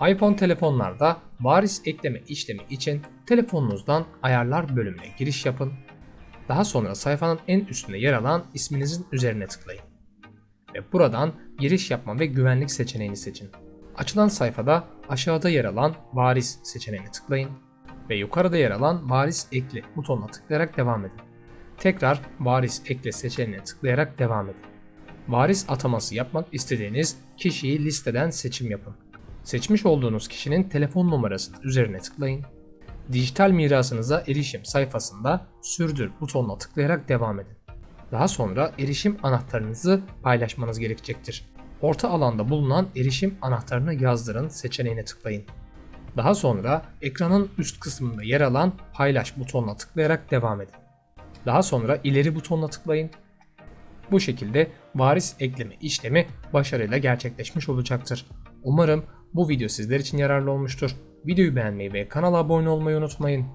iPhone telefonlarda varis ekleme işlemi için telefonunuzdan ayarlar bölümüne giriş yapın. Daha sonra sayfanın en üstünde yer alan isminizin üzerine tıklayın. Ve buradan giriş yapma ve güvenlik seçeneğini seçin. Açılan sayfada aşağıda yer alan varis seçeneğine tıklayın ve yukarıda yer alan varis ekle butonuna tıklayarak devam edin. Tekrar varis ekle seçeneğine tıklayarak devam edin. Varis ataması yapmak istediğiniz kişiyi listeden seçim yapın. Seçmiş olduğunuz kişinin telefon numarasının üzerine tıklayın. Dijital mirasınıza erişim sayfasında sürdür butonuna tıklayarak devam edin. Daha sonra erişim anahtarınızı paylaşmanız gerekecektir. Orta alanda bulunan erişim anahtarını yazdırın seçeneğine tıklayın. Daha sonra ekranın üst kısmında yer alan paylaş butonuna tıklayarak devam edin. Daha sonra ileri butonuna tıklayın. Bu şekilde varis ekleme işlemi başarıyla gerçekleşmiş olacaktır. Umarım bu video sizler için yararlı olmuştur. Videoyu beğenmeyi ve kanala abone olmayı unutmayın.